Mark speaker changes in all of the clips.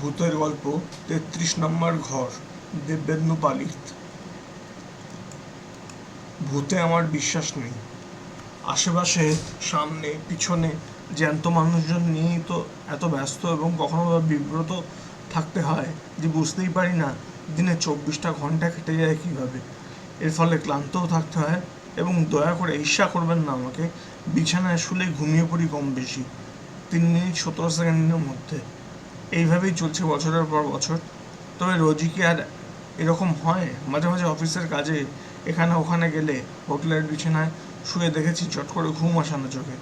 Speaker 1: ভূতের গল্প, তেত্রিশ নম্বর ঘর দিব্যেন্দু পালিত। ভূতে আমার বিশ্বাস নেই। আশেপাশে, সামনে, পিছনে জ্যান্ত মানুষজন নিয়েই তো এত ব্যস্ত এবং কখনো বিব্রত থাকতে হয় যে বুঝতেই পারি না দিনে চব্বিশটা ঘণ্টা কেটে যায় কীভাবে। এর ফলে ক্লান্তও থাকতে হয় এবং দয়া করে ঈর্ষা করবেন না আমাকে। বিছানায় শুলে ঘুমিয়ে পড়ি কম বেশি, তিন মিনিট সতেরো সেকেন্ডের মধ্যে। এইভাবেই চলছে বছরের পর বছর। তবে রোজই কি আর এরকম হয়? মাঝে মাঝে অফিসের কাজে এখানে ওখানে গেলে হোটেলের বিছানায় শুয়ে দেখেছি চট করে ঘুম আসানো চোখে।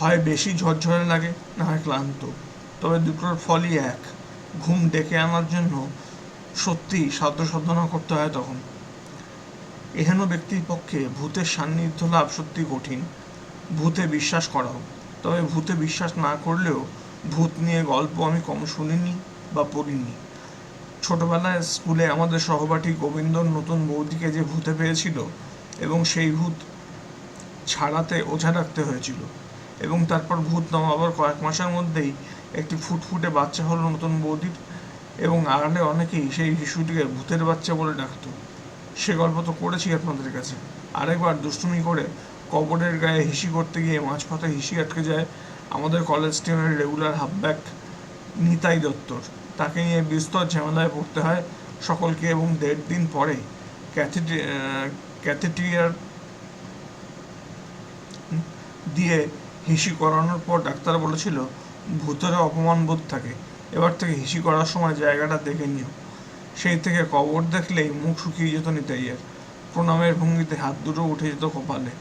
Speaker 1: হয় বেশি ঝরঝরে লাগে, না হয় ক্লান্ত। তবে দুটোর ফলই এক। ঘুম ডেকে আনার জন্য সত্যি সাধ্য সাধনা করতে হয় তখন। এহেন ব্যক্তির পক্ষে ভূতের সান্নিধ্য লাভ সত্যি কঠিন। ভূতে বিশ্বাস করাও। তবে ভূতে বিশ্বাস না করলেও ভূত নিয়ে গল্প আমি কম শুনিনি বা পড়িনি। ছোটবেলায় স্কুলে আমাদের সহপাঠী গোবিন্দর নতুন বৌদিকে যে ভূতে পেয়েছিল এবং সেই ভূত ছাড়াতে ওঝা রাখতে হয়েছিল এবং তারপর ভূত নামাবার কয়েক মাসের মধ্যেই একটি ফুটফুটে বাচ্চা হলো নতুন বৌদির এবং আড়ালে অনেকেই সেই শিশুটিকে ভূতের বাচ্চা বলে ডাকতো। সে গল্প তো করেছি আপনাদের কাছে। আরেকবার দুষ্টুমি করে কবরের গায়ে হিসি করতে গিয়ে মাঝপথে হিসি আটকে যায় আমাদের কলেজ টিমের রেগুলার হাফব্যাক নিতাই দত্তর। তাকে নিয়ে বিস্তর ঝামেলায় পড়তে হয় সকলকে এবং দেড় দিন পরে ক্যাথেটিয়ার দিয়ে হিসি করানোর পর ডাক্তার বলেছিল ভূতের অপমান বোধ থাকে। এবার থেকে হিসি করার সময় জায়গাটা দেখে নিও। সেই থেকে কবর দেখলেই মুখ শুকিয়ে যেত নিতাইয়ের। প্রণামের ভঙ্গিতে হাত দুটো উঠে যেত কপালে।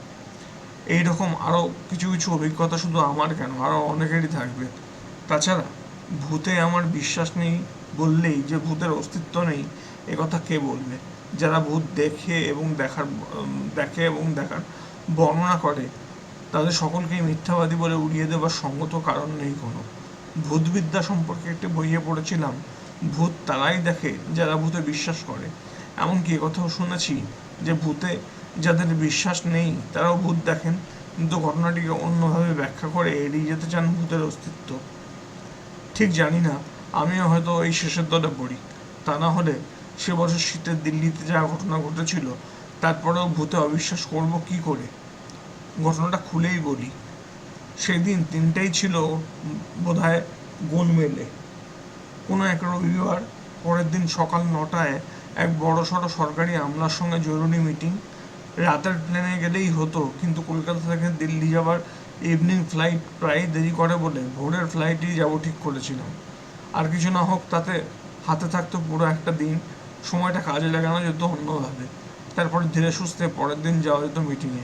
Speaker 1: এইরকম আরও কিছু কিছু অভিজ্ঞতা শুধু আমার কেন? আরও অনেকেরই থাকবে। তাছাড়া ভূতে আমার বিশ্বাস নেই বললেই যে ভূতের অস্তিত্ব নেই, এ কথা কে বলবে? যারা ভূত দেখে এবং দেখার দেখে এবং দেখার বর্ণনা করে, তাদের সকলকেই মিথ্যাবাদী বলে উড়িয়ে দেওয়ার সঙ্গত কারণ নেই কোনো। ভূতবিদ্যা সম্পর্কে একটি বইয়ে পড়েছিলাম, ভূত তারাই দেখে যারা ভূতে বিশ্বাস করে। এমনকি কথাও শুনেছি যে ভূতে যাদের বিশ্বাস নেই, তারাও ভূত দেখেন, কিন্তু ঘটনাটিকে অন্যভাবে ব্যাখ্যা করে এড়িয়ে যেতে চান ভূতের অস্তিত্ব। ঠিক জানি না, আমিও হয়তো এই শেষের দলে পড়ি। তা না হলে সে বছর শীতের দিল্লিতে যা ঘটনা ঘটেছিল, তারপরেও ভূতে অবিশ্বাস করব কি করে? ঘটনাটা খুলেই বলি। সেদিন তিনটেই ছিল বোধহয় গোল মেলে কোনো এক রবিবার পরের দিন সকাল নটায় এক বড় সড়ো সরকারি আমলার সঙ্গে জরুরি মিটিং রাতের প্লেনে গেলেই হতো, কিন্তু কলকাতা থেকে দিল্লি যাওয়ার ইভিনিং ফ্লাইট প্রায় দেরি করে বলে ভোরের ফ্লাইটেই যাব ঠিক করেছিলাম। আর কিছু না হোক, তাতে হাতে থাকতো পুরো একটা দিন। সময়টা কাজে লাগানো যেত অন্যভাবে। তারপরে ধীরে সুস্থে পরের দিন যাওয়া যেত মিটিংয়ে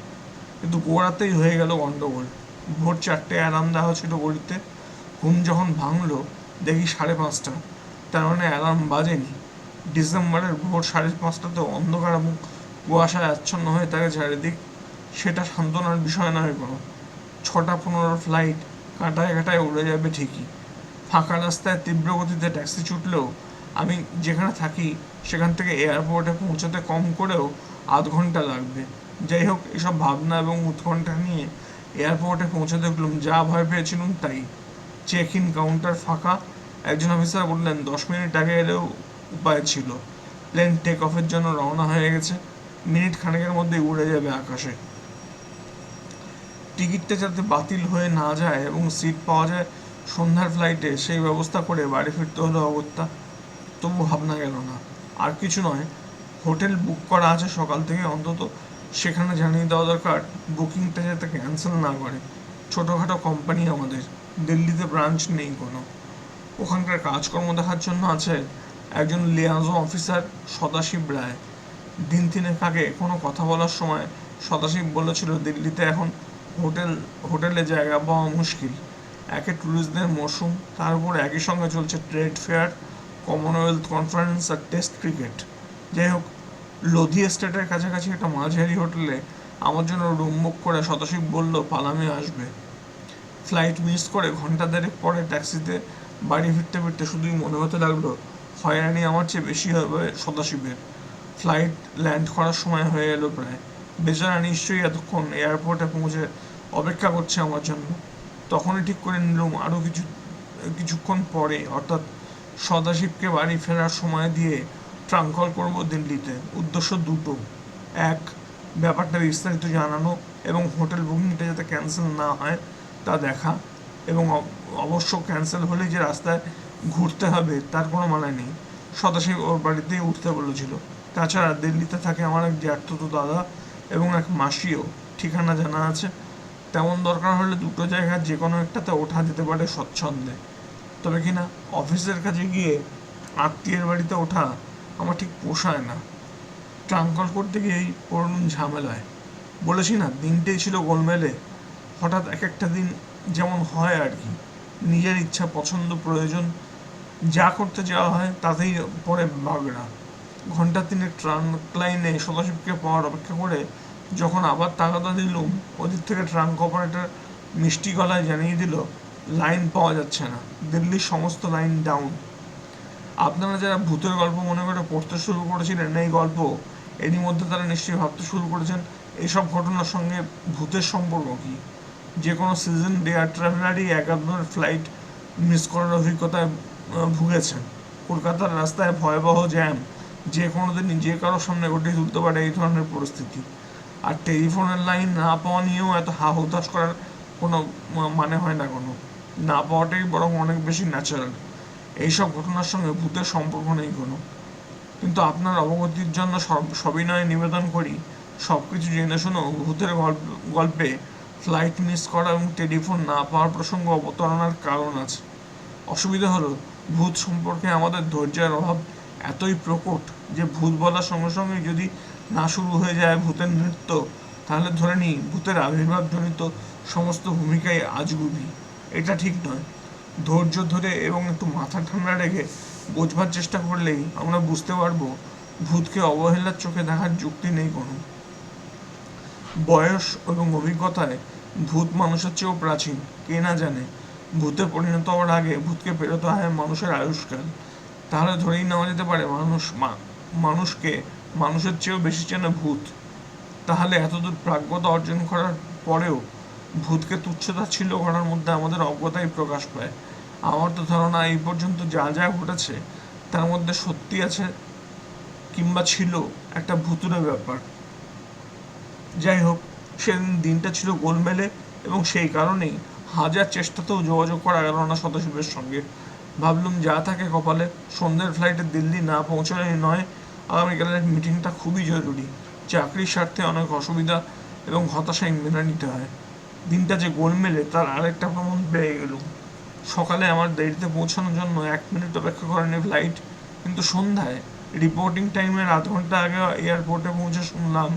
Speaker 1: কিন্তু গোড়াতেই হয়ে গেল গন্ডগোল। ভোর চারটে অ্যালার্ম দেওয়া ছিল গড়িতে ঘুম যখন ভাঙলো, দেখি সাড়ে পাঁচটা। তার মানে অ্যালার্ম বাজেনি। ডিসেম্বরের ভোর সাড়ে পাঁচটাতে অন্ধকার এবং কুয়াশায় আচ্ছন্ন হয়ে থাকে চারিদিক, সেটা সান্ত্বনার বিষয় নয় কোনো। ছটা পনেরো ফ্লাইট কাঁটায় কাঁটায় উড়ে যাবে ঠিকই। ফাঁকা রাস্তায় তীব্র গতিতে ট্যাক্সি ছুটলেও আমি যেখানে থাকি, সেখান থেকে এয়ারপোর্টে পৌঁছাতে কম করেও আধ ঘণ্টা লাগবে। যাই হোক, এসব ভাবনা এবং উৎকণ্ঠা নিয়ে এয়ারপোর্টে পৌঁছে দেখলাম, যা ভয় পেয়েছিলাম তাই। চেক ইন কাউন্টার ফাঁকা, একজন অফিসার বললেন, দশ মিনিট আগে এলেও উপায় ছিল। প্লেন টেক অফের জন্য রওনা হয়ে গেছে। মিনিট খানেকের মধ্যে উড়ে যাবে আকাশে। টিকিটটা যাতে বাতিল হয়ে না যায় এবং সিট পাওয়া যায় সন্ধ্যার ফ্লাইটে সেই ব্যবস্থা করে বাড়ি ফিরতে হলো অগত্যা। তবু ভাবনা গেল না। আর কিছু নয়, হোটেল বুক করা আছে সকাল থেকে অন্তত। সেখানে জানিয়ে দেওয়া দরকার বুকিংটা যাতে ক্যান্সেল না করে। ছোটোখাটো কোম্পানি আমাদের, দিল্লিতে ব্রাঞ্চ নেই কোনো। ওখানকার কাজকর্ম দেখার জন্য আছে একজন লিয়াজো অফিসার সদাশিব রায়। দিন তিনেক আগে কোনো কথা বলার সময় সদাশিব বলেছিল, দিল্লিতে এখন হোটেল, হোটেলে জায়গা পাওয়া মুশকিল। একে ট্যুরিস্টদের মরশুম, তার উপর একই সঙ্গে চলছে ট্রেড ফেয়ার, কমনওয়েলথ কনফারেন্স আর টেস্ট ক্রিকেট। যাই হোক, লোধি এস্টেটের কাছাকাছি একটা মাঝারি হোটেলে আমার জন্য রুম বুক করে শতশিব বলল, পালামে আসবে। ফ্লাইট মিস করে ঘণ্টা দেড়েক পরে ট্যাক্সিতে বাড়ি ফিরতে ফিরতে শুধুই মনে হতে লাগল, হয়রানি আমার চেয়ে বেশি হবে সদাশিবের। ফ্লাইট ল্যান্ড করার সময় হয়ে এলো প্রায়। বেচারা নিশ্চয়ই এতক্ষণ এয়ারপোর্টে পৌঁছে অপেক্ষা করছে আমার জন্য। তখনই ঠিক করে নিলাম, আরও কিছু, কিছুক্ষণ পরে, অর্থাৎ সদাশিবকে বাড়ি ফেরার সময় দিয়ে ট্রাঙ্কল করব দিল্লিতে। উদ্দেশ্য দুটো। এক, ব্যাপারটা বিস্তারিত জানানো এবং হোটেল বুকিংটা যাতে ক্যান্সেল না হয় তা দেখা। এবং অব- অবশ্য ক্যান্সেল হলে যে রাস্তায় ঘুরতে হবে তার কোনো মানে নেই। সদাশিব ওর বাড়িতেই উঠতে বলেছিল। তাছাড়া দিল্লিতে থাকে আমার এক জ্যাঠতো দাদা এবং এক মাসিও, ঠিকানা জানা আছে। তেমন দরকার হলে দুটো জায়গায় যে কোনো একটাতে ওঠা যেতে পারে স্বচ্ছন্দে। তবে কি না, অফিসের কাছে গিয়ে আত্মীয়ের বাড়িতে ওঠা আমার ঠিক পোষায় না। ট্রাঙ্কল করতে গিয়েই পড়লুম ঝামেলায়। বলেছি না, দিনটাই ছিল গোলমেলে। হঠাৎ এক একটা দিন যেমন হয় আর কি। নিজের ইচ্ছা, পছন্দ, প্রয়োজন, যা করতে যাওয়া হয় তাতেই পরে বাগড়া। ঘণ্টা তিনেক ট্রাঙ্ক লাইনে সদাশিবকে পাওয়ার অপেক্ষা করে যখন আবার তাগাদা দিলুম ওদিক থেকে ট্রাঙ্ক অপারেটর মিষ্টি গলায় জানিয়ে দিল, লাইন পাওয়া যাচ্ছে না। দিল্লির সমস্ত লাইন ডাউন। আপনারা যারা ভূতের গল্প মনে করে পড়তে শুরু করেছিলেন, এই গল্প এরই মধ্যে তারা নিশ্চয়ই ভাবতে শুরু করেছেন এইসব ঘটনার সঙ্গে ভূতের সম্পর্ক কি? যে কোনো সিজন ডেয়ার ট্রাভেলারই একাধবার ফ্লাইট মিস করার অভিজ্ঞতায় ভুগেছেন। কলকাতার রাস্তায় ভয়াবহ জ্যাম যে কোনো দিনই যে কারোর সামনে ঘটিয়ে তুলতে পারে এই ধরনের পরিস্থিতি। আর টেলিফোনের লাইন না পাওয়া নিয়েও এত হা হুতাশ করার কোনো মানে হয় না কোনো। না পাওয়াটাই বরং অনেক বেশি ন্যাচারাল এইসব ঘটনার সঙ্গে ভূতের সম্পর্ক নেই কোনো। কিন্তু আপনার অবগতির জন্য সব- সবিনয়ে নিবেদন করি সব কিছু জেনে শুনেও ভূতের গল্প গল্পে ফ্লাইট মিস করা এবং টেলিফোন না পাওয়ার প্রসঙ্গ অবতারণার কারণ আছে। অসুবিধা হলো, ভূত সম্পর্কে আমাদের ধৈর্যের অভাব এতই প্রকট যে ভূত বলার সঙ্গে সঙ্গে যদি না শুরু হয়ে যায় ভূতের নৃত্য, তাহলে ধরে নিই ভূতের আবির্ভাবজনিত সমস্ত ভূমিকাই আজগুবি এটা ঠিক নয়। ধৈর্য ধরে এবং একটু মাথা ঠান্ডা রেখে বোঝবার চেষ্টা করলেই আমরা বুঝতে পারব ভূতকে অবহেলার চোখে দেখার যুক্তি নেই কোনো। বয়স এবং অভিজ্ঞতায় ভূত মানুষের চেয়েও প্রাচীন, কে না জানে? ভূতে পরিণত হওয়ার আগে ভূতকে পেরোতে হয় মানুষের আয়ুষ্কাল। তাহলে ধরেই নেওয়া যেতে পারে মানুষ মা- মানুষকে, মানুষের চেয়েও বেশি চেনে ভূত। তাহলে এতদূর প্রাজ্ঞতা অর্জন করার পরেও ভূতকে তুচ্ছতা ছিল করার মধ্যে আমাদের অজ্ঞতাই প্রকাশ পায়। আমার তো ধারণা এই পর্যন্ত যা যা ঘটেছে, তার মধ্যে সত্যি আছে কিংবা ছিল একটা ভুতুরে ব্যাপার। যাই হোক, সেদিন দিনটা ছিল গোলমেলে এবং সেই কারণেই হাজার চেষ্টাতেও যোগাযোগ করা গেল না সদস্যদের সঙ্গে। ভাবলুম যা থাকে কপালে। সন্ধ্যের ফ্লাইটে দিল্লি না পৌঁছালেই নয়, আগামীকালের মিটিংটা খুবই জরুরি। চাকরির স্বার্থে অনেক অসুবিধা এবং হতাশায় মেনে নিতে হয়। দিনটা যে গোলমেলে, তার আরেকটা প্রমাণ পেয়ে গেলুম। সকালে আমার দেরিতে পৌঁছানোর জন্য এক মিনিট অপেক্ষা করেনি ফ্লাইট কিন্তু সন্ধ্যায় রিপোর্টিং টাইমের আধ ঘণ্টা আগে এয়ারপোর্টে পৌঁছে শুনলাম,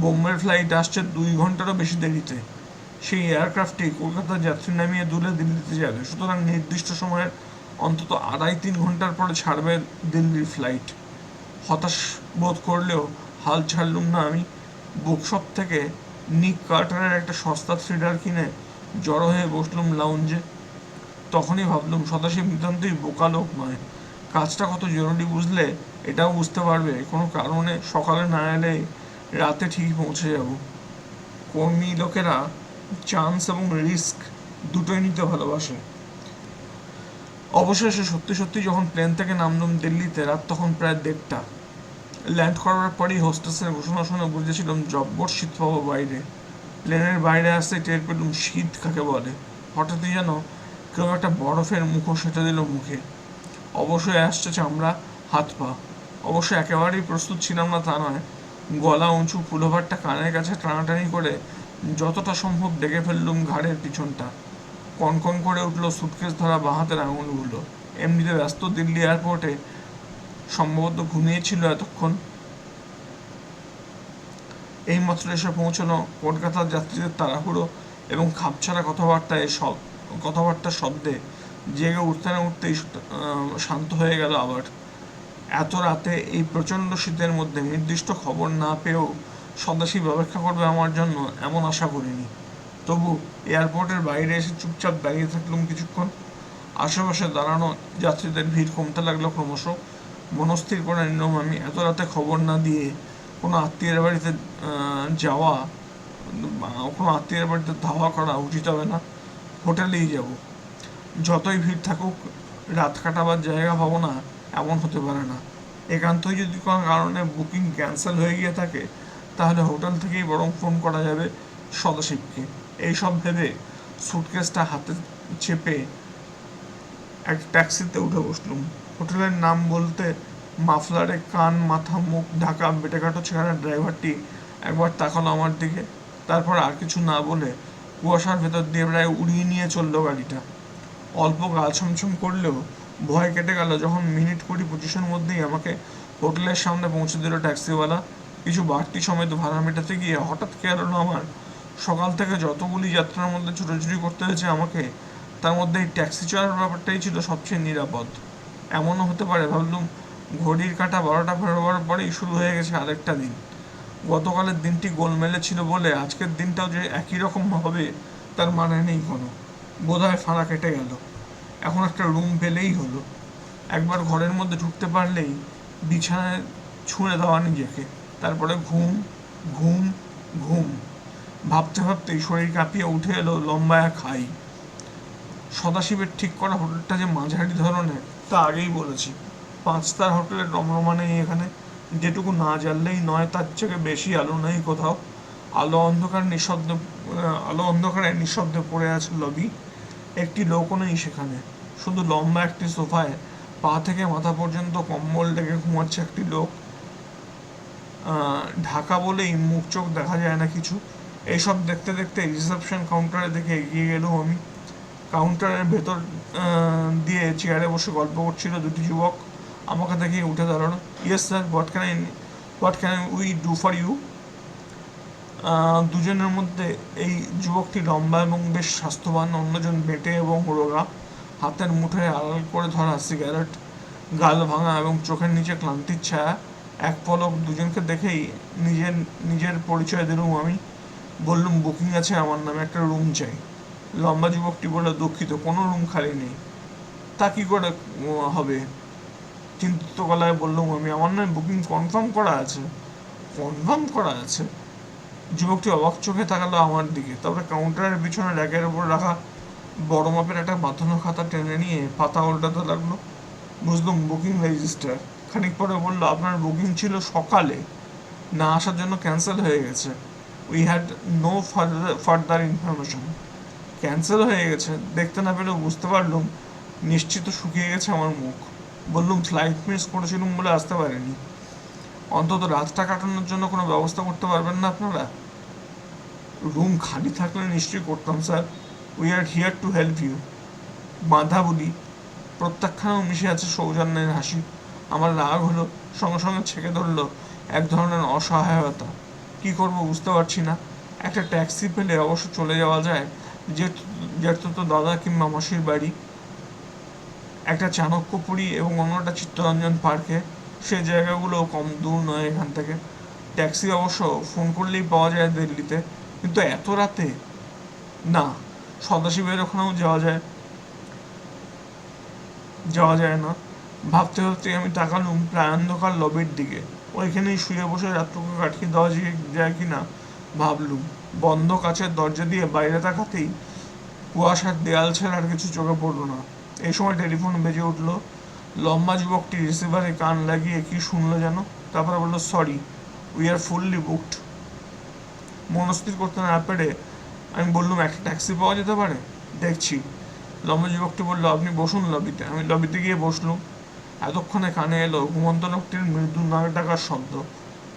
Speaker 1: বোম্বের ফ্লাইট আসছে দুই ঘন্টারও বেশি দেরিতে। সেই এয়ারক্রাফটটি কলকাতার যাত্রী নামিয়ে দূরে দিল্লিতে যাবে। সুতরাং নির্দিষ্ট সময়ের অন্তত আড়াই তিন ঘণ্টার পরে ছাড়বে দিল্লির ফ্লাইট হতাশ বোধ করলেও হাল ছাড়লুম না আমি। বুকশপ থেকে নিক কার্টারের একটা সস্তা থ্রিডার কিনে জড়ো হয়ে বসলুম লাউঞ্জে তখনই ভাবলুম, সদাশিব নিতান্তই বোকা লোক নয়। কাজটা কত জরুরি বুঝলে এটাও বুঝতে পারবে। কোনো কারণে সকালে না এলে রাতে ঠিকই পৌঁছে যাব। কর্মী লোকেরা চান্স এবং রিস্ক দুটোই নিতে ভালোবাসে। অবশেষে সত্যি সত্যি যখন প্লেন থেকে নামলাম দিল্লিতে, রাত তখন প্রায় দেড়টা। ল্যান্ড করার পরই হোস্টেসের ঘোষণা শুনে বুঝেছিলাম জব্বর শীত পাবো বাইরে। প্লেনের বাইরে আসতে টের পেলুম শীত কাকে বলে। হঠাৎই যেন কেউ একটা বরফের মুখো সেটে দিল মুখে। অবশ্যই আসছে চামড়া হাত পা। অবশ্য একেবারেই প্রস্তুত ছিলাম না তা নয়। গলা উঁচু, পুলোভারটা কানের কাছে টানাটানি করে যতটা সম্ভব ডেকে ফেললুম ঘাড়ের পিছনটা। কনকন করে উঠল সুটকেস ধরা বাঁ হাতের আঙুলগুলো। এমনিতে ব্যস্ত দিল্লি এয়ারপোর্টে সম্ভবত ঘুমিয়েছিল এতক্ষণ। এই এইমাত্র এসে পৌঁছানো কলকাতার যাত্রীদের তাড়াহুড়ো এবং খাপছাড়া কথাবার্তায় সব কথাবার্তার শব্দে জেগে উঠতে না উঠতেই শান্ত হয়ে গেল আবার। এত রাতে এই প্রচণ্ড শীতের মধ্যে নির্দিষ্ট খবর না পেয়েও সদাশিব অপেক্ষা করবে আমার জন্য এমন আশা করিনি। তবু এয়ারপোর্টের বাইরে এসে চুপচাপ দাঁড়িয়ে থাকলাম কিছুক্ষণ। আশেপাশে দাঁড়ানো যাত্রীদের ভিড় কমতে লাগল ক্রমশ। মনস্থির করে নিলাম আমি। এত রাতে খবর না দিয়ে কোনো আত্মীয়ের বাড়িতে যাওয়া কোনো আত্মীয়ের বাড়িতে ধাওয়া করা উচিত হবে না। হোটেলেই যাব। যতই ভিড় থাকুক, রাত কাটাবার জায়গা পাবো না, এমন হতে পারে না। একান্তই যদি কোনো কারণে বুকিং ক্যান্সেল হয়ে গিয়ে থাকে, তাহলে হোটেল থেকেই বরং ফোন করা যাবে সদাশিবকে এইসব ভেবে সুটকেসটা হাতে চেপে এক ট্যাক্সিতে উঠে বসলুম। হোটেলের নাম বলতে মাফলারে কান, মাথা, মুখ, ঢাকা বেটেকাটো ছেঁড়া ড্রাইভারটি একবার তাকালো আমার দিকে, তারপর আর কিছু না বলে কুয়াশার ভেতর দিয়ে প্রায় উড়িয়ে নিয়ে চলল গাড়িটা। অল্প গা ছমছম করলেও ভয় কেটে গেল যখন মিনিট কুড়ি পঁচিশের মধ্যেই আমাকে হোটেলের সামনে পৌঁছে দিল ট্যাক্সিওয়ালা কিছু বাড়তি সময় তো ভাড়া মেটাতে গিয়ে হঠাৎ খেয়াল হলো আমার। সকাল থেকে যতগুলি যাত্রার মধ্যে ছুটোছুটি করতে হয়েছে আমাকে, তার মধ্যে এই ট্যাক্সি চলার ব্যাপারটাই ছিল সবচেয়ে নিরাপদ। এমনও হতে পারে, ভাবলুম ঘড়ির কাঁটা বারোটা বেরোবার পরেই শুরু হয়ে গেছে আরেকটা দিন। গতকালের দিনটি গোলমেলে ছিল বলে আজকের দিনটাও যে একই রকম হবে, তার মানে নেই কোনো। বোধহয় ফাঁড়া কেটে গেল। এখন একটা রুম পেলেই হলো। একবার ঘরের মধ্যে ঢুকতে পারলেই বিছানায় ছুঁড়ে দেওয়া নিজেকে। তারপরে ঘুম ঘুম ঘুম। ভাবতে ভাবতেই শরীর কাঁপিয়ে উঠে এলো লম্বা এক হাই। সদাশিবের ঠিক করা হোটেলটা যে মাঝারি ধরনের, তা আগেই বলেছি। পাঁচ তার হোটেলের রমরমা নেই এখানে। যেটুকু না জ্বাললেই নয়, তার থেকে বেশি আলো নেই কোথাও। আলো অন্ধকার নিঃশব্দ আলো অন্ধকারে নিঃশব্দে পড়ে আছে লবি। একটি লোকও নেই সেখানে। শুধু লম্বা একটি সোফায়। পা থেকে মাথা পর্যন্ত কম্বল ডেকে ঘুমাচ্ছে একটি লোক। ঢাকা বলেই মুখ চোখ দেখা যায় না কিছু। এইসব দেখতে দেখতে রিসেপশন কাউন্টারে দেখে এগিয়ে গেলাম আমি। কাউন্টারের ভেতর দিয়ে চেয়ারে বসে গল্প করছিল দুটি যুবক। আমাকে দেখে উঠে দাঁড়ানো yes sir what can I what can we do for you দুজনের মধ্যে এই যুবকটি লম্বা এবং বেশ স্বাস্থ্যবান, অন্যজন বেটে এবং রোগা। হাতের মুঠোয় আড়াল করে ধরা সিগারেট, গাল ভাঙা এবং চোখের নিচে ক্লান্তির ছায়া। এক পলক দুজনকে দেখেই নিজের নিজের পরিচয় দিলুম আমি। বললুম, বুকিং আছে আমার নামে, একটা রুম চাই। লম্বা যুবকটি বলল, দুঃখিত, কোনো রুম খালি নেই। তা কি করে হবে? চিন্তিত গলায় বললাম, আমি, আমার নামে বুকিং কনফার্ম করা আছে। কনফার্ম করা আছে? যুবকটি অবাক চোখে তাকালো আমার দিকে। তারপরে কাউন্টারের পিছনে র্যাকের উপর রাখা বড় মাপের একটা বাঁধানো খাতা টেনে নিয়ে পাতা উল্টাতে লাগল। বুঝলাম, বুকিং রেজিস্টার। খানিক পরে বলল, আপনার বুকিং ছিল সকালে। না আসার জন্য ক্যান্সেল হয়ে গেছে। We had no further information cancel হয়ে গেছে। দেখতে না পেলেও বুঝতে পারলুম। নিশ্চিত শুকিয়ে গেছে আমার মুখ। বললুম ফ্লাইট মিস করেছিলুম বলে আসতে পারিনি। অন্তত রাতটা কাটানোর জন্য কোনো ব্যবস্থা করতে পারবেন না আপনারা? রুম খালি থাকলে নিশ্চয়ই করতাম, sir. We are here to help you বাঁধা বলি। প্রত্যাখ্যানেও মিশে আছে সৌজন্যের হাসি। আমার রাগ হলো, সঙ্গে সঙ্গে ছেঁকে ধরলো এক ধরনের অসহায়তা। কি করব বুঝতে পারছি না। একটা ট্যাক্সি পেলে অবশ্য চলে যাওয়া যায়। যে যেহেতু তো দাদা কিংবা মাসির বাড়ি। একটা চাণক্যপুরী এবং অন্যটা চিত্তরঞ্জন পার্কে সেই জায়গাগুলো কম দূর নয় এখান থেকে। ট্যাক্সি অবশ্য ফোন করলেই পাওয়া যায় দিল্লিতে। কিন্তু এত রাতে? না সদাশিবের ওখানেও যাওয়া যায়। যাওয়া যায় না। ভাবতে ভাবতে আমি তাকালুম প্রায় অন্ধকার লবির দিকে। ওইখানেই শুয়ে বসে রাত্রকে কাটিয়ে দেওয়া যায়- যায় কি না ভাবলুম। বন্ধ কাছের দরজা দিয়ে বাইরে তাকাতেই কুয়াশার দেয়াল ছাড়া আর কিছু চোখে পড়ল না। এই সময় টেলিফোন বেজে উঠল। লম্বা যুবকটি রিসিভারে কান লাগিয়ে কি শুনলো যেন? তারপরে বলল, sorry we are fully booked মনস্থির করতে না পেরে আমি বললুম, একটা ট্যাক্সি পাওয়া যেতে পারে? দেখছি। লম্বা যুবকটি বলল, আপনি বসুন লবিতে আমি লবিতে গিয়ে বসলুম। এতক্ষণে কানে এলো ঘুমন্ত লোকটির মৃদু নাক ডাকার শব্দ।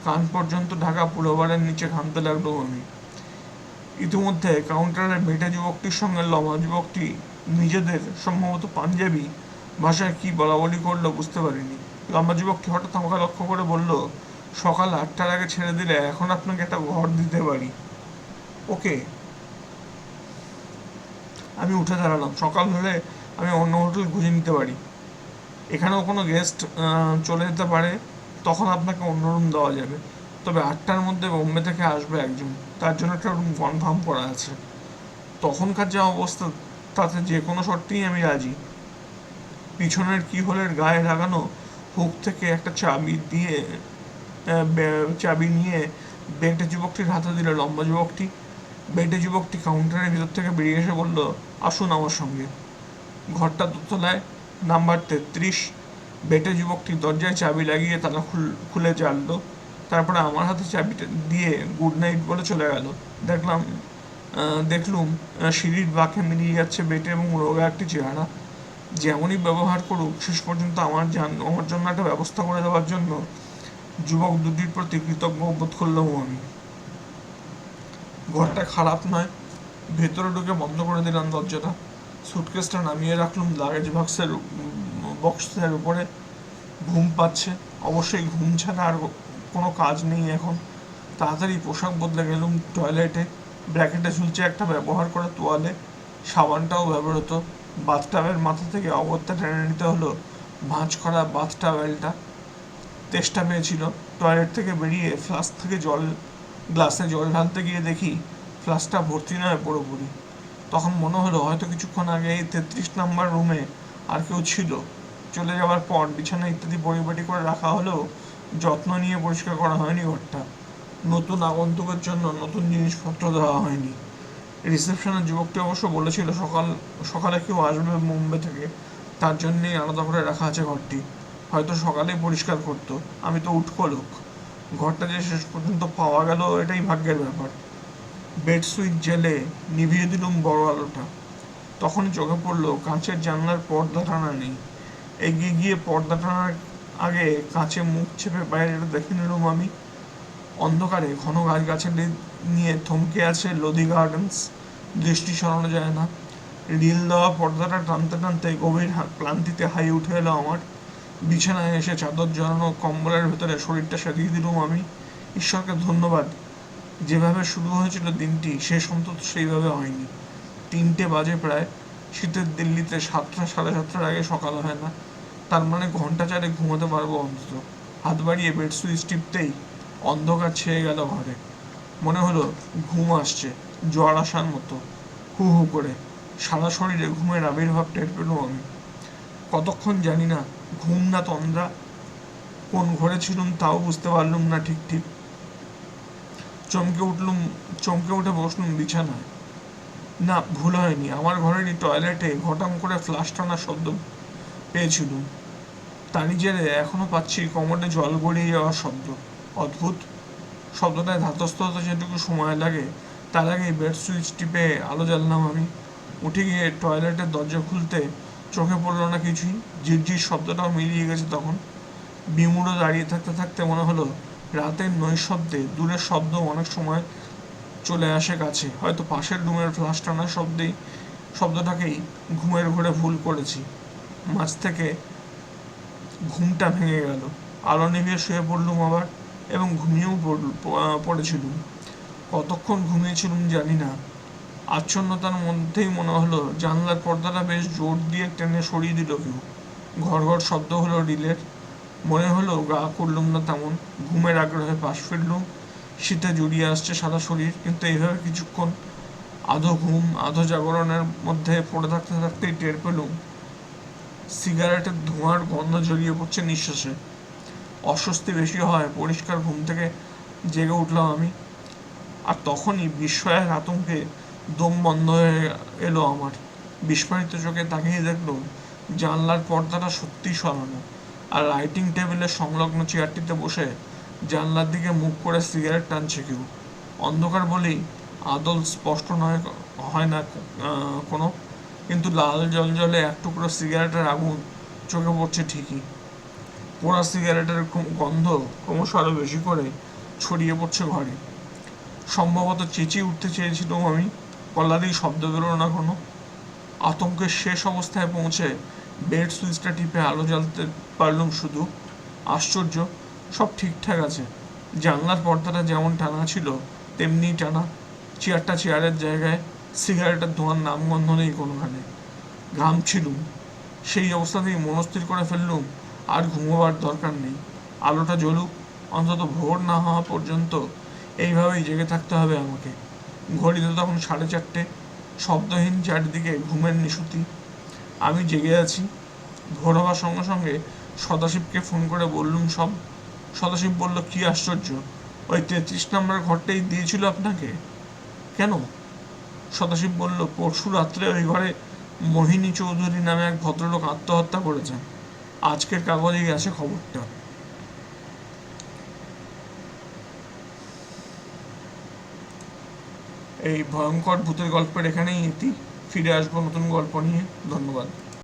Speaker 1: কান পর্যন্ত ঢাকা পুরোবারের নিচে ঘামতে লাগল আমি ইতিমধ্যে কাউন্টারের মেটে যুবকটির সঙ্গে লম্বা যুবকটি নিজেদের সম্ভবত পাঞ্জাবি ভাষায় কি বলা বলি করল বুঝতে পারিনি। লম্বা যুবকটি হঠাৎ আমাকে লক্ষ্য করে বলল, সকাল আটটার আগে ছেড়ে দিলে এখন আপনাকে একটা ঘর দিতে পারি। ওকে। আমি উঠে দাঁড়ালাম। সকাল হলে আমি অন্য হোটেল খুঁজে নিতে পারি। এখানেও কোনো গেস্ট চলে যেতে পারে, তখন আপনাকে অন্য রুম দেওয়া যাবে। তবে আটটার মধ্যে বোম্বে থেকে আসবে একজন, তার জন্য একটা রুম কনফার্ম করা আছে। তখনকার যা অবস্থা, তাতে যে কোনো শর্তেই আমি রাজি। পিছনের কি হোলের গায়ে লাগানো, হুক থেকে একটা চাবি দিয়ে চাবি নিয়ে বেটে যুবকটির হাতে দিল লম্বা যুবকটি। বেটে যুবকটি কাউন্টারের ভিতর থেকে বেরিয়ে এসে বলল, আসুন আমার সঙ্গে। ঘরটা দোতলায় নাম্বার তেত্রিশ। বেটে যুবকটি দরজায় চাবি লাগিয়ে খুল- খুলে জানলো। তারপরে আমার হাতে চাবিটা দিয়ে গুড নাইট বলে চলে গেল। দেখলাম দেখলুম সিঁড়ির বাঁকে মিলিয়ে যাচ্ছে বেটে এবং রোগা একটি চেহারা। যেমনই ব্যবহার করুক, শেষ পর্যন্ত আমার জান, আমার জন্য একটা ব্যবস্থা করে দেওয়ার জন্য যুবক দুটির প্রতি কৃতজ্ঞ বোধ করলাম আমি। ঘরটা খারাপ নয়, ভেতরে ঢুকে বন্ধ করে দিলাম দরজাটা। সুটকেসটা নামিয়ে রাখলাম লাগেজ বক্সের বক্সের উপরে ঘুম পাচ্ছে। অবশ্যই ঘুম ছাড়া আর কোনো কাজ নেই এখন। তাড়াতাড়ি পোশাক বদলে গেলুম টয়লেটে ব্র্যাকেটে ঝুলছে একটা ব্যবহার করা তোয়ালে। সাবানটাও ব্যবহৃত। বাথটাবের মাথা থেকে অগত্যা টেনে নিতে হলো ভাঁজ করা বাথ টাওয়েলটা তেষ্টা পেয়েছিল। টয়লেট থেকে বেরিয়ে ফ্লাস্ক থেকে জল গ্লাসে জল ঢালতে গিয়ে দেখি ফ্লাস্কটা ভর্তি নয় পুরোপুরি। তখন মনে হলো হয়তো কিছুক্ষণ আগে এই তেত্রিশ নাম্বার রুমে আর কেউ ছিল। চলে যাওয়ার পর বিছানা ইত্যাদি পরিপাটি করে রাখা হলেও যত্ন নিয়ে পরিষ্কার করা হয়নি ঘরটা। নতুন আগন্তুকের জন্য নতুন জিনিসপত্র দেওয়া হয়নি। রিসেপশনের যুবকটি অবশ্য বলেছিল সকাল, সকালে কেউ আসবে মুম্বাই থেকে। তার জন্যেই আলাদা করে রাখা আছে ঘরটি। হয়তো সকালেই পরিষ্কার করতো। আমি তো উঠকো লোক। ঘরটা যে শেষ পর্যন্ত পাওয়া গেল, এটাই ভাগ্যের ব্যাপার। বেড সুইচ জেলে নিভিয়ে দিলুম বড় আলোটা। তখন চোখে পড়ল, কাঁচের জানলার পর্দা টানা নেই। এগিয়ে গিয়ে পর্দা টানার আগে কাঁচে মুখ চেপে বাইরেটা দেখে নিলাম আমি। অন্ধকারে ঘন গাছগাছালি নিয়ে থমকে আছে লোদি গার্ডেন্স। দৃষ্টি সরানো যায় না। রিল দেওয়া পর্দাটা টানতে টানতে গভীর ক্লান্তিতে হাই উঠে এলো আমার। বিছানায় এসে চাদর জড়ানো কম্বলের ভেতরে শরীরটা সাজিয়ে দিলুম আমি। ঈশ্বরকে ধন্যবাদ। যেভাবে শুরু হয়েছিল দিনটি শেষ অন্তত সেইভাবে হয়নি। তিনটে বাজে প্রায়। শীতের দিল্লিতে সাতটা, সাড়ে সাতটার আগে সকাল হয় না। তার মানে ঘণ্টা চারে ঘুমাতে পারব অন্তত। হাত বাড়িয়ে বেড সুইচ টিপতেই অন্ধকার ছেয়ে গেল ঘরে। মনে হলো ঘুম আসছে, জ্বর আসার মতো। হু হু করে। সারা শরীরে ঘুমের আবির্ভাব টের পেলাম আমি। কতক্ষণ জানি না, ঘুম না তন্দ্রা। কোন ঘরে ছিলুম তাও বুঝতে পারলুম না ঠিক ঠিক। চমকে উঠলুম, চমকে উঠে বসলুম বিছানায়। না, ভুল হয়নি। আমার ঘরেরই টয়লেটে ঘটাম করে ফ্লাশ টানার শব্দ পেয়েছিলুম। তারই জেরে এখনও পাচ্ছি কোমরে জল গড়িয়ে যাওয়ার শব্দ। অদ্ভুত। শব্দটায় ধাতস্থ হতে যেটুকু সময় লাগে, তার আগে বেড সুইচ টিপে আলো জ্বাললাম আমি। উঠে গিয়ে টয়লেটের দরজা খুলতে চোখে পড়ল না কিছুই। ঝিরঝির শব্দটাও মিলিয়ে গেছে তখন। বিমুড়ো দাঁড়িয়ে থাকতে থাকতে মনে হলো রাতের নৈশব্দে দূরের শব্দ অনেক সময় চলে আসে কাছে। হয়তো পাশের রুমের ফ্লাশ টানার শব্দেই শব্দটাকেই ঘুমের ঘরে ভুল করেছি। মাঝ থেকে ঘুমটা ভেঙে গেল। আলো নিভিয়ে শুয়ে পড়লুম আবার এবং ঘুমিয়েও পড়েছিলুম। কতক্ষণ ঘুমিয়েছিলুম জানি না। আচ্ছন্নতার মধ্যেই মনে হলো, জানলার পর্দাটা বেশ জোর দিয়ে টেনে সরিয়ে দিল কেউ। ঘর ঘর শব্দ হলো রিলের মনে হলো গা করলুম না তেমন, ঘুমের আগ্রহে পাশ ফিরলুম, শীতে জুড়িয়ে আসছে সারা শরীর, কিন্তু এইভাবে কিছুক্ষণ আধো ঘুম, আধো জাগরণের মধ্যে পড়ে থাকতে থাকতেই টের পেলুম। সিগারেটের ধোঁয়ার গন্ধ জড়িয়ে পড়ছে নিঃশ্বাসে। অস্বস্তি বেশি হয়, পরিষ্কার ঘুম থেকে জেগে উঠলাম আমি। আর তখনই বিস্ময়ের আতঙ্কে দম বন্ধ হয়ে এলো আমার। বিস্ফোরিত চোখে তাকিয়ে দেখল জানলার পর্দাটা সত্যি সরানো। আর রাইটিং টেবিলের সংলগ্ন চেয়ারটিতে বসে জানলার দিকে মুখ করে সিগারেট টানছে কেউ। অন্ধকার বলেই আদল স্পষ্ট নয়, হয় না কোনো। কিন্তু লাল জল জলে এক টুকরো সিগারেটের আগুন চোখে পড়ছে ঠিকই। পোড়া সিগারেটের গন্ধ ক্রমশ আরও বেশি করে ছড়িয়ে পড়ছে ঘরে। সম্ভবত চেঁচিয়ে উঠতে চেয়েছিলাম আমি গলাতেই শব্দ বেরোলো না কোনো। আতঙ্কের শেষ অবস্থায় পৌঁছে বেড সুইচটা টিপে আলো জ্বালতে পারলুম শুধু। আশ্চর্য, সব ঠিকঠাক আছে। জানলার পর্দাটা যেমন টানা ছিল, তেমনি টানা চেয়ারটা চেয়ারের জায়গায় সিগারেটের ধোঁয়ার নামগন্ধ নেই কোনোখানে। ঘাম ঘামছিলুম সেই অবস্থাতেই মনস্থির করে ফেললুম, আর ঘুমোবার দরকার নেই। আলোটা জ্বলুক, অন্তত ভোর না হওয়া পর্যন্ত এইভাবেই জেগে থাকতে হবে আমাকে। ঘড়িতে তখন সাড়ে চারটে, শব্দহীন চারদিকে ঘুমের নিশুতি। আমি জেগে আছি। ভোর হওয়ার সঙ্গে সঙ্গে সদাশিবকে ফোন করে বললুম, সব, সদাশিব বলল, কি আশ্চর্য? ওই তেত্রিশ নম্বর ঘরটাই দিয়েছিল আপনাকে? কেন? সদাশিব বলল, পরশু রাত্রে ওই ঘরে মোহিনী চৌধুরী নামে এক ভদ্রলোক আত্মহত্যা করেছেন। আজকের কাগজেই আছে খবরটা। এই ভয়ঙ্কর ভূতের গল্পের এখানেই ইতি ফিরে আসব নতুন গল্প নিয়ে। ধন্যবাদ।